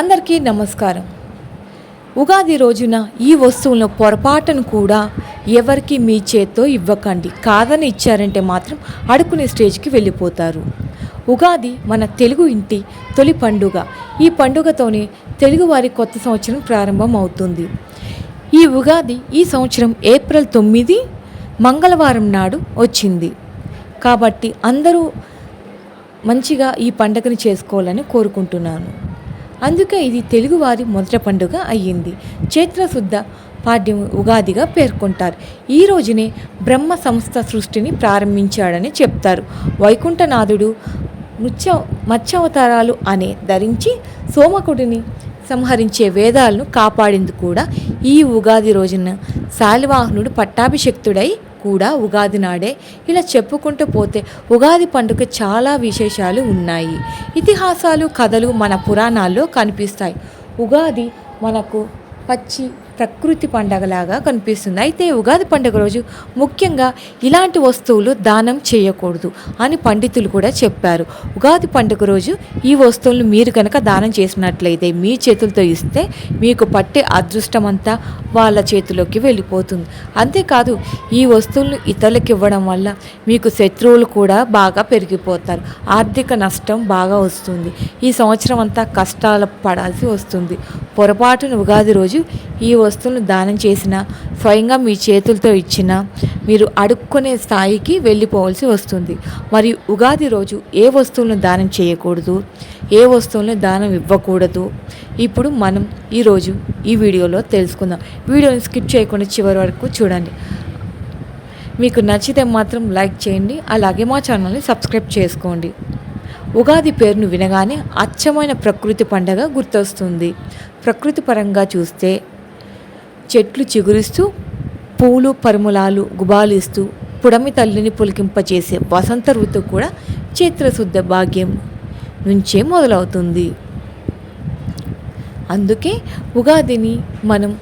అందరికీ నమస్కారం. ఉగాది రోజున ఈ వస్తువులను పొరపాటును కూడా ఎవరికి మీ చేత్తో ఇవ్వకండి. కాదని ఇచ్చారంటే మాత్రం అడుకునే స్టేజ్కి వెళ్ళిపోతారు. ఉగాది మన తెలుగు ఇంటి తొలి పండుగ. ఈ పండుగతోనే తెలుగువారి కొత్త సంవత్సరం ప్రారంభం అవుతుంది ఈ ఉగాది ఈ సంవత్సరం ఏప్రిల్ తొమ్మిది మంగళవారం నాడు వచ్చింది. కాబట్టి అందరూ మంచిగా ఈ పండుగని చేసుకోవాలని కోరుకుంటున్నాను. అందుకే ఇది తెలుగువారి మొదటి పండుగ అయ్యింది. చైత్రశుద్ధ పాడ్యం ఉగాదిగా పేర్కొంటారు. ఈ రోజునే బ్రహ్మ సంస్థ సృష్టిని ప్రారంభించాడని చెప్తారు. వైకుంఠనాథుడు ముత్య మత్స్యావతారాలు అనే ధరించి సోమకుడిని సంహరించే వేదాలను కాపాడింది కూడా ఈ ఉగాది రోజున. శాలివాహనుడు పట్టాభిషక్తుడై కూడా ఉగాది నాడే ఇలా చెప్పుకుంటూ పోతే ఉగాది పండుగ చాలా విశేషాలు ఉన్నాయి. ఇతిహాసాలు కథలు మన పురాణాల్లో కనిపిస్తాయి. ఉగాది మనకు పచ్చి ప్రకృతి పండగలాగా కనిపిస్తుంది. అయితే ఉగాది పండుగ రోజు ముఖ్యంగా ఇలాంటి వస్తువులు దానం చేయకూడదు అని పండితులు కూడా చెప్పారు. ఉగాది పండుగ రోజు ఈ వస్తువులను మీరు కనుక దానం చేసినట్లయితే మీ చేతులతో ఇస్తే మీకు పట్టే అదృష్టం అంతా వాళ్ళ చేతిలోకి వెళ్ళిపోతుంది. అంతేకాదు ఈ వస్తువులను ఇతరులకు ఇవ్వడం వల్ల మీకు శత్రువులు కూడా బాగా పెరిగిపోతారు. ఆర్థిక నష్టం బాగా వస్తుంది. ఈ సంవత్సరం అంతా కష్టాలు పడాల్సి వస్తుంది. పొరపాటున ఉగాది రోజు ఈ వస్తువులను దానం చేసిన స్వయంగా మీ చేతులతో ఇచ్చిన మీరు అడుక్కునే స్థాయికి వెళ్ళిపోవాల్సి వస్తుంది. మరియు ఉగాది రోజు ఏ వస్తువులను దానం చేయకూడదు? ఏ వస్తువులను దానం ఇవ్వకూడదు? ఇప్పుడు మనం ఈరోజు ఈ వీడియోలో తెలుసుకుందాం. వీడియోని స్కిప్ చేయకుండా చివరి వరకు చూడండి. మీకు నచ్చితే మాత్రం లైక్ చేయండి. అలాగే మా ఛానల్ని సబ్స్క్రైబ్ చేసుకోండి. ఉగాది పేరును వినగానే అచ్చమైన ప్రకృతి పండగ గుర్తొస్తుంది. ప్రకృతి పరంగా చూస్తే చెట్లు చిగురిస్తూ పూలు పరిమళాలు గుబాలిస్తూ పుడమి తల్లిని పులికింపచేసే వసంత ఋతు కూడా చైత్రశుద్ధ భాగ్యం నుంచే మొదలవుతుంది. అందుకే ఉగాదిని మనం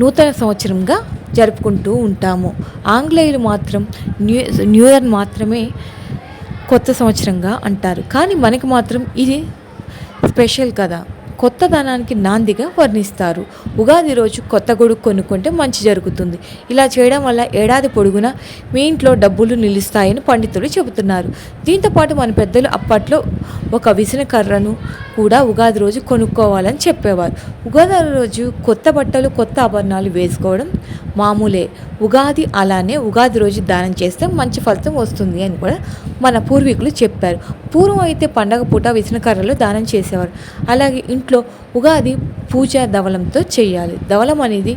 నూతన సంవత్సరంగా జరుపుకుంటూ ఉంటాము. ఆంగ్లేయులు మాత్రం న్యూ న్యూ ఇయర్ మాత్రమే కొత్త సంవత్సరంగా అంటారు. కానీ మనకి మాత్రం ఇది స్పెషల్ కదా. కొత్తదనానికి నాందిగా వర్ణిస్తారు. ఉగాది రోజు కొత్త గొడుగు కొనుక్కుంటే మంచి జరుగుతుంది. ఇలా చేయడం వల్ల ఏడాది పొడుగునా మీ ఇంట్లో డబ్బులు నిలుస్తాయని పండితులు చెబుతున్నారు. దీంతోపాటు మన పెద్దలు అప్పట్లో ఒక విసిన కర్రను కూడా ఉగాది రోజు కొనుక్కోవాలని చెప్పేవారు. ఉగాది రోజు కొత్త బట్టలు కొత్త ఆభరణాలు వేసుకోవడం మామూలే. ఉగాది అలానే ఉగాది రోజు దానం చేస్తే మంచి ఫలితం వస్తుంది అని కూడా మన పూర్వీకులు చెప్పారు. పూర్వం అయితే పండగ పూట విసనకర్రలు దానం చేసేవారు. అలాగే ఇంట్లో ఉగాది పూజ ధవలంతో చేయాలి. ధవలం అనేది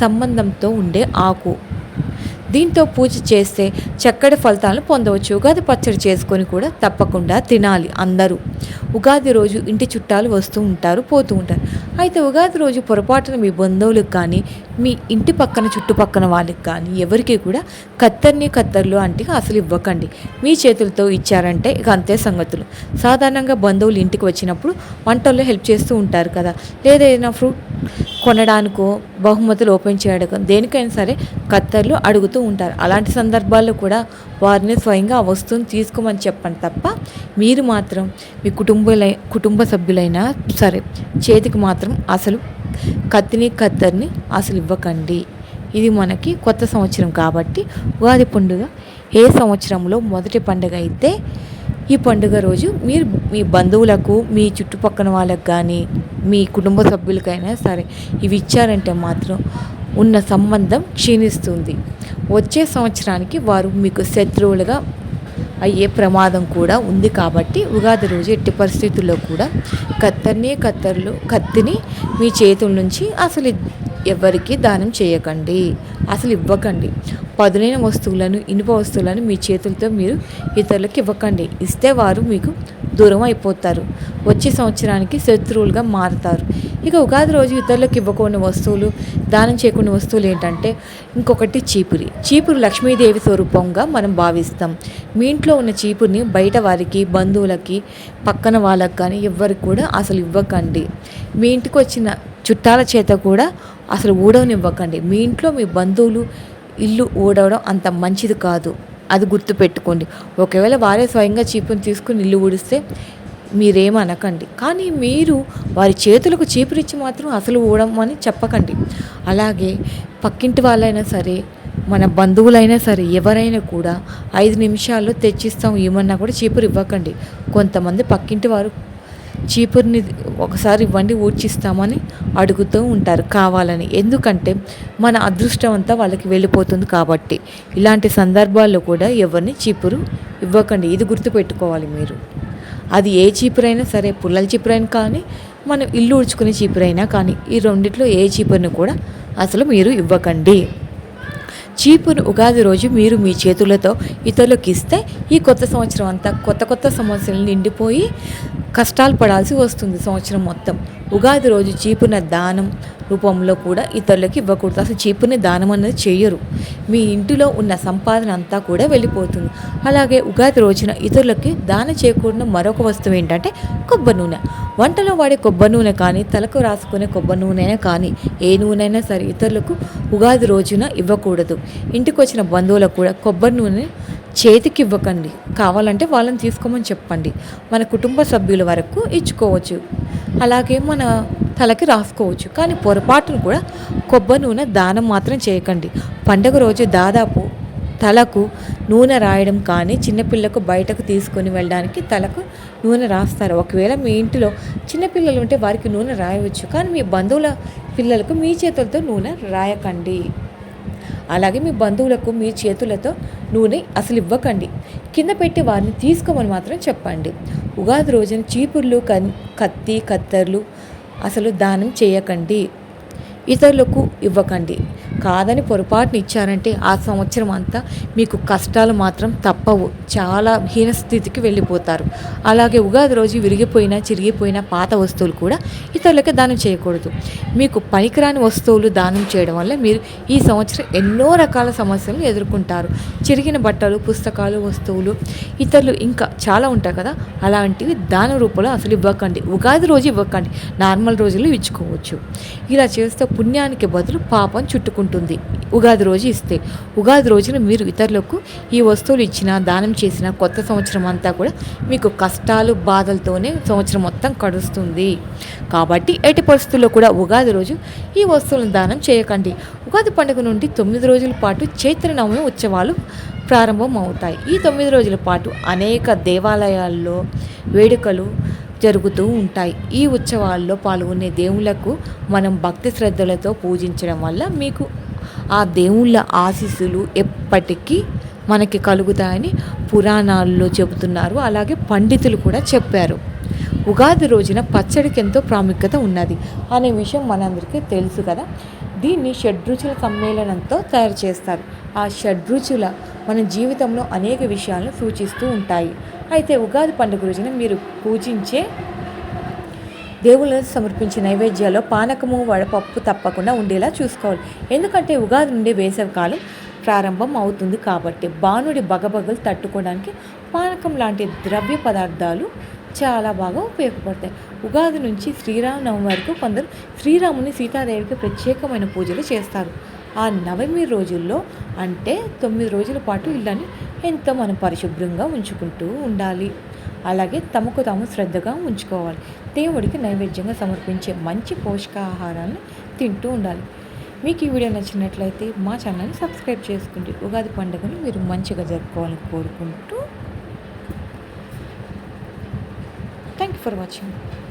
సంబంధంతో ఉండే ఆకు. దీంతో పూజ చేస్తే చక్కటి ఫలితాలను పొందవచ్చు. ఉగాది పచ్చడి చేసుకొని కూడా తప్పకుండా తినాలి అందరూ. ఉగాది రోజు ఇంటి చుట్టాలు వస్తూ ఉంటారు పోతూ ఉంటారు. అయితే ఉగాది రోజు పొరపాటున మీ బంధువులకు కానీ మీ ఇంటి పక్కన చుట్టుపక్కన వాళ్ళకి కానీ ఎవరికి కూడా కత్తర్ని కత్తర్లు అంటే అసలు ఇవ్వకండి. మీ చేతులతో ఇచ్చారంటే ఇక అంతే సంగతులు. సాధారణంగా బంధువులు ఇంటికి వచ్చినప్పుడు వంటల్లో హెల్ప్ చేస్తూ ఉంటారు కదా. లేదా ఏదైనా ఫ్రూట్ కొనడానికో బహుమతులు ఓపెన్ చేయడం దేనికైనా సరే కత్తర్లు అడుగుతూ ఉంటారు. అలాంటి సందర్భాల్లో కూడా వారిని స్వయంగా ఆ వస్తువుని తీసుకోమని చెప్పండి తప్ప మీరు మాత్రం మీ కుటుంబలై కుటుంబ సభ్యులైనా సరే చేతికి మాత్రం అసలు కత్తిని కత్తర్ని అసలు ఇవ్వకండి. ఇది మనకి కొత్త సంవత్సరం కాబట్టి ఉగాది పండుగ ఏ సంవత్సరంలో మొదటి పండుగ అయితే ఈ పండుగ రోజు మీరు మీ బంధువులకు మీ చుట్టుపక్కల వాళ్ళకి కానీ మీ కుటుంబ సభ్యులకైనా సరే ఇవి ఇచ్చారంటే మాత్రం ఉన్న సంబంధం క్షీణిస్తుంది. వచ్చే సంవత్సరానికి వారు మీకు శత్రువులుగా అయ్యే ప్రమాదం కూడా ఉంది కాబట్టి ఉగాది రోజు ఎట్టి పరిస్థితుల్లో కూడా కత్తర్నే కత్తర్లు కత్తిని మీ చేతుల నుంచి అసలు ఎవరికి దానం చేయకండి. అసలు ఇవ్వకండి. పదునైన వస్తువులను ఇనుప వస్తువులను మీ చేతులతో మీరు ఇతరులకు ఇవ్వకండి. ఇస్తే వారు మీకు దూరం అయిపోతారు. వచ్చే సంవత్సరానికి శత్రువులుగా మారుతారు. ఇక ఉగాది రోజు ఇతరులకు ఇవ్వకుండా వస్తువులు దానం చేయకుండా వస్తువులు ఏంటంటే ఇంకొకటి చీపురి. చీపురు లక్ష్మీదేవి స్వరూపంగా మనం భావిస్తాం. మీ ఇంట్లో ఉన్న చీపురిని బయట వారికి బంధువులకి పక్కన వాళ్ళకి కానీ ఎవ్వరికి కూడా అసలు ఇవ్వకండి. మీ ఇంటికి వచ్చిన చుట్టాల చేత కూడా అసలు ఊడవనివ్వకండి. మీ ఇంట్లో మీ బంధువులు ఇల్లు ఊడవడం అంత మంచిది కాదు. అది గుర్తుపెట్టుకోండి. ఒకవేళ వారే స్వయంగా చీపుని తీసుకుని ఇల్లు ఊడిస్తే మీరేమనకండి కానీ మీరు వారి చేతులకు చీపురిచ్చి మాత్రం అసలు ఊడమని చెప్పకండి. అలాగే పక్కింటి వాళ్ళైనా సరే మన బంధువులైనా సరే ఎవరైనా కూడా ఐదు నిమిషాల్లో తెచ్చిస్తాం ఏమన్నా కూడా చీపురు ఇవ్వకండి. కొంతమంది పక్కింటి వారు చీపురిని ఒకసారి ఇవ్వండి ఊడ్చిస్తామని అడుగుతూ ఉంటారు కావాలని. ఎందుకంటే మన అదృష్టం అంతా వాళ్ళకి వెళ్ళిపోతుంది కాబట్టి. ఇలాంటి సందర్భాల్లో కూడా ఎవరిని చీపురు ఇవ్వకండి. ఇది గుర్తుపెట్టుకోవాలి మీరు. అది ఏ చీపురైనా సరే పుల్లల చీపురైనా కానీ మనం ఇల్లు ఊడ్చుకునే చీపురైనా కానీ ఈ రెండిట్లో ఏ చీపురుని కూడా అసలు మీరు ఇవ్వకండి. చీపును ఉగాది రోజు మీరు మీ చేతులతో ఇతరులకు ఇస్తే ఈ కొత్త సంవత్సరం అంతా కొత్త కొత్త సమస్యలు నిండిపోయి కష్టాలు పడాల్సి వస్తుంది సంవత్సరం మొత్తం. ఉగాది రోజు చీపున దానం రూపంలో కూడా ఇతరులకు ఇవ్వకూడదు. అసలు చీపుని దానం అనేది చేయరు. మీ ఇంటిలో ఉన్న సంపాదన అంతా కూడా వెళ్ళిపోతుంది. అలాగే ఉగాది రోజున ఇతరులకి దానం చేయకూడని మరొక వస్తువు ఏంటంటే కొబ్బరి నూనె. వంటలో వాడే కొబ్బరి నూనె కానీ తలకు రాసుకునే కొబ్బరి నూనె కానీ ఏ నూనె అయినా సరే ఇతరులకు ఉగాది రోజున ఇవ్వకూడదు. ఇంటికి వచ్చిన బంధువులకు కూడా కొబ్బరి నూనె చేతికి ఇవ్వకండి కావాలంటే వాళ్ళని తీసుకోమని చెప్పండి. మన కుటుంబ సభ్యుల వరకు ఇచ్చుకోవచ్చు. అలాగే మన తలకి రాసుకోవచ్చు. కానీ పొరపాటును కూడా కొబ్బరి నూనె దానం మాత్రం చేయకండి. పండగ రోజు దాదాపు తలకు నూనె రాయడం కానీ చిన్నపిల్లకు బయటకు తీసుకొని వెళ్ళడానికి తలకు నూనె రాస్తారు. ఒకవేళ మీ ఇంటిలో చిన్నపిల్లలు ఉంటే వారికి నూనె రాయవచ్చు. కానీ మీ బంధువుల పిల్లలకు మీ చేతులతో నూనె రాయకండి. అలాగే మీ బంధువులకు మీ చేతులతో నూనె అసలు ఇవ్వకండి. కింద పెట్టి వారిని తీసుకోమని మాత్రం చెప్పండి. ఉగాది రోజున చీపుర్లు కన్ కత్తి కత్తర్లు అసలు దానం చేయకండి. ఇతరులకు ఇవ్వకండి. కాదని పొరపాటున ఇచ్చారంటే ఆ సంవత్సరం అంతా మీకు కష్టాలు మాత్రం తప్పవు. చాలా హీన స్థితికి వెళ్ళిపోతారు. అలాగే ఉగాది రోజు విరిగిపోయిన చిరిగిపోయిన పాత వస్తువులు కూడా ఇతరులకి దానం చేయకూడదు. మీకు పనికిరాని వస్తువులు దానం చేయడం వల్ల మీరు ఈ సంవత్సరం ఎన్నో రకాల సమస్యలను ఎదుర్కొంటారు. చిరిగిన బట్టలు పుస్తకాలు వస్తువులు ఇతరులు ఇంకా చాలా ఉంటాయి కదా. అలాంటివి దాన రూపంలో అసలు ఇవ్వకండి. ఉగాది రోజు ఇవ్వకండి. నార్మల్ రోజుల్లో ఇచ్చుకోవచ్చు. ఇలా చేస్తే పుణ్యానికి బదులు పాపం చుట్టుకుంటారు ఉంటుంది. ఉగాది రోజు ఇస్తే. ఉగాది రోజున మీరు ఇతరులకు ఈ వస్తువులు ఇచ్చిన దానం చేసిన కొత్త సంవత్సరం అంతా కూడా మీకు కష్టాలు బాధలతోనే సంవత్సరం మొత్తం కడుస్తుంది. కాబట్టి ఎట్టి పరిస్థితుల్లో కూడా ఉగాది రోజు ఈ వస్తువులను దానం చేయకండి. ఉగాది పండుగ నుండి తొమ్మిది రోజుల పాటు చైత్ర నవమి ఉత్సవాలు ప్రారంభం అవుతాయి ఈ తొమ్మిది రోజుల పాటు అనేక దేవాలయాల్లో వేడుకలు జరుగుతూ ఉంటాయి. ఈ ఉత్సవాల్లో పాల్గొనే దేవుళ్ళకు మనం భక్తి శ్రద్ధలతో పూజించడం వల్ల మీకు ఆ దేవుళ్ళ ఆశీస్సులు ఎప్పటికీ మనకి కలుగుతాయని పురాణాల్లో చెబుతున్నారు. అలాగే పండితులు కూడా చెప్పారు. ఉగాది రోజున పచ్చడికి ఎంతో ప్రాముఖ్యత ఉన్నది అనే విషయం మనందరికీ తెలుసు కదా. దీన్ని షడ్రుచుల సమ్మేళనంతో తయారు చేస్తారు. ఆ షడ్రుచుల మన జీవితంలో అనేక విషయాలను సూచిస్తూ ఉంటాయి. అయితే ఉగాది పండుగ రోజున మీరు పూజించే దేవుళ్ళకు సమర్పించే నైవేద్యాల్లో పానకము వడపప్పు తప్పకుండా ఉండేలా చూసుకోవాలి. ఎందుకంటే ఉగాది నుండి వేసవికాలం ప్రారంభం అవుతుంది కాబట్టి బాణుడి బగబగలు తట్టుకోవడానికి పానకం లాంటి ద్రవ్య పదార్థాలు చాలా బాగా ఉపయోగపడతాయి. ఉగాది నుంచి శ్రీరామనవమి వరకు కొందరు శ్రీరాముని సీతాదేవికి ప్రత్యేకమైన పూజలు చేస్తారు. ఆ నవమి రోజుల్లో అంటే తొమ్మిది రోజుల పాటు ఇళ్ళని ఎంతో మనం పరిశుభ్రంగా ఉంచుకుంటూ ఉండాలి. అలాగే తమకు తాము శ్రద్ధగా ఉంచుకోవాలి. దేవుడికి నైవేద్యంగా సమర్పించే మంచి పోషకాహారాన్ని తింటూ ఉండాలి. మీకు ఈ వీడియో నచ్చినట్లయితే మా ఛానల్ని సబ్స్క్రైబ్ చేసుకోండి. ఉగాది పండుగను మీరు మంచిగా జరుపుకోవాలని కోరుకుంటూ. Thank you for watching